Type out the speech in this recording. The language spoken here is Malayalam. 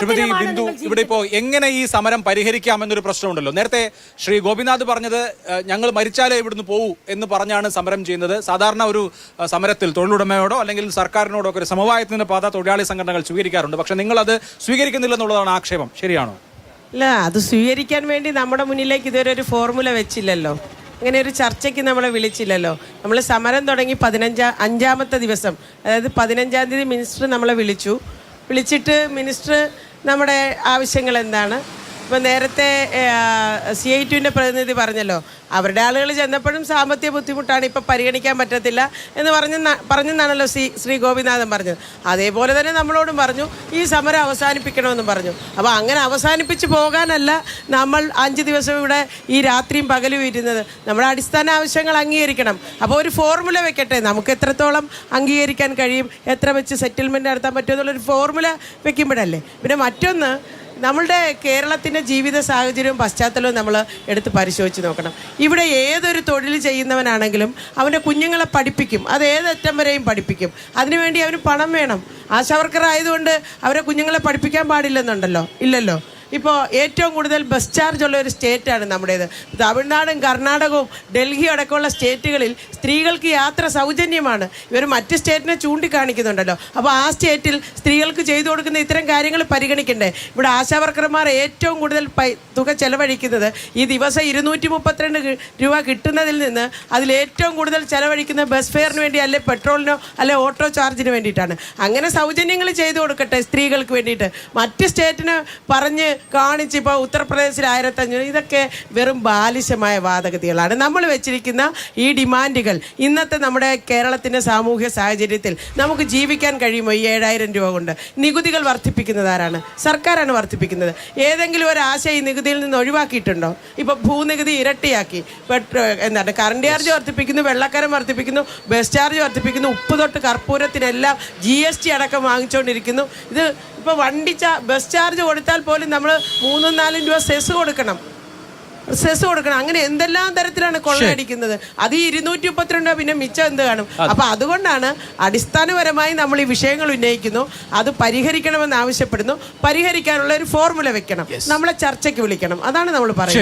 ശ്രീമതി ബിന്ദു ഇവിടെ ഇപ്പോ എങ്ങനെ ഈ സമരം പരിഹരിക്കാമെന്നൊരു പ്രശ്നമുണ്ടല്ലോ. നേരത്തെ ശ്രീ ഗോപിനാഥ് പറഞ്ഞത് ഞങ്ങൾ മരിച്ചാലേ ഇവിടുന്ന് പോകൂ എന്ന് പറഞ്ഞാണ് സമരം ചെയ്യുന്നത്. സാധാരണ ഒരു സമരത്തിൽ തൊഴിലുടമയോടോ അല്ലെങ്കിൽ സർക്കാരിനോടോ ഒക്കെ ഒരു സമവായത്തിന്റെ പാത തൊഴിലാളി സംഘടനകൾ സ്വീകരിക്കാറുണ്ട്. പക്ഷെ നിങ്ങൾ അത് സ്വീകരിക്കുന്നില്ലെന്നുള്ളതാണ് ആക്ഷേപം. ശരിയാണോ? അല്ല അത് സ്വീകരിക്കാൻ വേണ്ടി നമ്മുടെ മുന്നിലേക്ക് ഇതുവരെ ഒരു ഫോർമുല വെച്ചില്ലല്ലോ. അങ്ങനെ ഒരു ചർച്ചയ്ക്ക് നമ്മളെ വിളിച്ചില്ലല്ലോ. നമ്മൾ സമരം തുടങ്ങി പതിനഞ്ചാം അഞ്ചാമത്തെ ദിവസം അതായത് പതിനഞ്ചാം തീയതി മിനിസ്റ്റർ നമ്മളെ വിളിച്ചു. വിളിച്ചിട്ട് മിനിസ്റ്റർ നമ്മുടെ ആവശ്യങ്ങൾ എന്താണ്? ഇപ്പം നേരത്തെ സി ഐ ടുവിന്റെ പ്രതിനിധി പറഞ്ഞല്ലോ അവരുടെ ആളുകൾ ചെന്നപ്പോഴും സാമ്പത്തിക ബുദ്ധിമുട്ടാണ് ഇപ്പം പരിഗണിക്കാൻ പറ്റത്തില്ല എന്ന് പറഞ്ഞ പറഞ്ഞെന്നാണല്ലോ ശ്രീ ശ്രീ ഗോപിനാഥൻ പറഞ്ഞത്. അതേപോലെ തന്നെ നമ്മളോടും പറഞ്ഞു ഈ സമരം അവസാനിപ്പിക്കണമെന്നും പറഞ്ഞു. അപ്പോൾ അങ്ങനെ അവസാനിപ്പിച്ച് പോകാനല്ല നമ്മൾ അഞ്ച് ദിവസം ഇവിടെ ഈ രാത്രിയും പകലും ഇരുന്നത്. നമ്മുടെ അടിസ്ഥാന ആവശ്യങ്ങൾ അംഗീകരിക്കണം. അപ്പോൾ ഒരു ഫോർമുല വെക്കട്ടെ. നമുക്ക് എത്രത്തോളം അംഗീകരിക്കാൻ കഴിയും എത്ര വെച്ച് സെറ്റിൽമെന്റ് നടത്താൻ പറ്റുമെന്നുള്ളൊരു ഫോർമുല വെക്കുമ്പോഴല്ലേ. പിന്നെ മറ്റൊന്ന് നമ്മളുടെ കേരളത്തിന്റെ ജീവിത സാഹചര്യവും പശ്ചാത്തലവും നമ്മൾ എടുത്ത് പരിശോധിച്ച് നോക്കണം. ഇവിടെ ഏതൊരു തൊഴിൽ ചെയ്യുന്നവനാണെങ്കിലും അവന്റെ കുഞ്ഞുങ്ങളെ പഠിപ്പിക്കും. അത് ഏതറ്റം വരെയും പഠിപ്പിക്കും. അതിനുവേണ്ടി അവന് പണം വേണം. ആശാവർക്കർ ആയതുകൊണ്ട് അവരെ കുഞ്ഞുങ്ങളെ പഠിപ്പിക്കാൻ പാടില്ലെന്നുണ്ടല്ലോ? ഇല്ലല്ലോ? ഇപ്പോൾ ഏറ്റവും കൂടുതൽ ബസ് ചാർജ് ഉള്ള ഒരു സ്റ്റേറ്റാണ് നമ്മുടേത്. തമിഴ്നാടും കർണാടകവും ഡൽഹിയും അടക്കമുള്ള സ്റ്റേറ്റുകളിൽ സ്ത്രീകൾക്ക് യാത്ര സൗജന്യമാണ്. ഇവർ മറ്റ് സ്റ്റേറ്റിനെ ചൂണ്ടിക്കാണിക്കുന്നുണ്ടല്ലോ. അപ്പോൾ ആ സ്റ്റേറ്റിൽ സ്ത്രീകൾക്ക് ചെയ്തു കൊടുക്കുന്ന ഇത്തരം കാര്യങ്ങൾ പരിഗണിക്കണ്ടേ? ഇവിടെ ആശാവർക്കർമാർ ഏറ്റവും കൂടുതൽ തുക ചെലവഴിക്കുന്നത് ഈ ദിവസം ഇരുന്നൂറ്റി മുപ്പത്തിരണ്ട് രൂപ കിട്ടുന്നതിൽ നിന്ന് അതിൽ ഏറ്റവും കൂടുതൽ ചെലവഴിക്കുന്നത് ബസ് ഫെയറിന് വേണ്ടി അല്ലെ പെട്രോളിനോ അല്ലെ ഓട്ടോ ചാർജിന് വേണ്ടിയിട്ടാണ്. അങ്ങനെ സൗജന്യങ്ങൾ ചെയ്തു കൊടുക്കട്ടെ സ്ത്രീകൾക്ക് വേണ്ടിയിട്ട്. മറ്റ് സ്റ്റേറ്റിന് പറഞ്ഞ് കാണിച്ച് ഇപ്പോൾ ഉത്തർപ്രദേശിൽ ആയിരത്തഞ്ഞൂറ് ഇതൊക്കെ വെറും ബാലിശമായ വാദഗതികളാണ്. നമ്മൾ വെച്ചിരിക്കുന്ന ഈ ഡിമാൻഡുകൾ ഇന്നത്തെ നമ്മുടെ കേരളത്തിന്റെ സാമൂഹ്യ സാഹചര്യത്തിൽ നമുക്ക് ജീവിക്കാൻ കഴിയുമോ? ഈ ഏഴായിരം രൂപ കൊണ്ട് നികുതികൾ വർദ്ധിപ്പിക്കുന്നത് ആരാണ്? സർക്കാരാണ് വർദ്ധിപ്പിക്കുന്നത്. ഏതെങ്കിലും ഒരു ആശയം ഈ നികുതിയിൽ നിന്ന് ഒഴിവാക്കിയിട്ടുണ്ടോ? ഇപ്പോൾ ഭൂനികുതി ഇരട്ടിയാക്കി. എന്താണ് കറണ്ട് ചാർജ് വർദ്ധിപ്പിക്കുന്നു വെള്ളക്കരം വർദ്ധിപ്പിക്കുന്നു ബസ് ചാർജ് വർദ്ധിപ്പിക്കുന്നു ഉപ്പ് തൊട്ട് കർപ്പൂരത്തിനെല്ലാം ജി എസ് ടി അടക്കം വാങ്ങിച്ചുകൊണ്ടിരിക്കുന്നു ഇത് ഇപ്പോൾ വണ്ടി ചാ ബസ് ചാർജ് കൊടുത്താൽ പോലും നമ്മൾ മൂന്നും നാലും രൂപ സെസ് കൊടുക്കണം. സെസ് കൊടുക്കണം. അങ്ങനെ എന്തെല്ലാം തരത്തിലാണ് കൊള്ളയടിക്കുന്നത് അത് ഈ ഇരുന്നൂറ്റി മുപ്പത്തിരണ്ട് രൂപ പിന്നെ മിച്ചം എന്ത് കാണും? അപ്പൊ അതുകൊണ്ടാണ് അടിസ്ഥാനപരമായി നമ്മൾ ഈ വിഷയങ്ങൾ ഉന്നയിക്കുന്നു. അത് പരിഹരിക്കണമെന്ന് ആവശ്യപ്പെടുന്നു. പരിഹരിക്കാനുള്ള ഒരു ഫോർമുല വെക്കണം. നമ്മളെ ചർച്ചയ്ക്ക് വിളിക്കണം. അതാണ് നമ്മൾ പറയുന്നത്.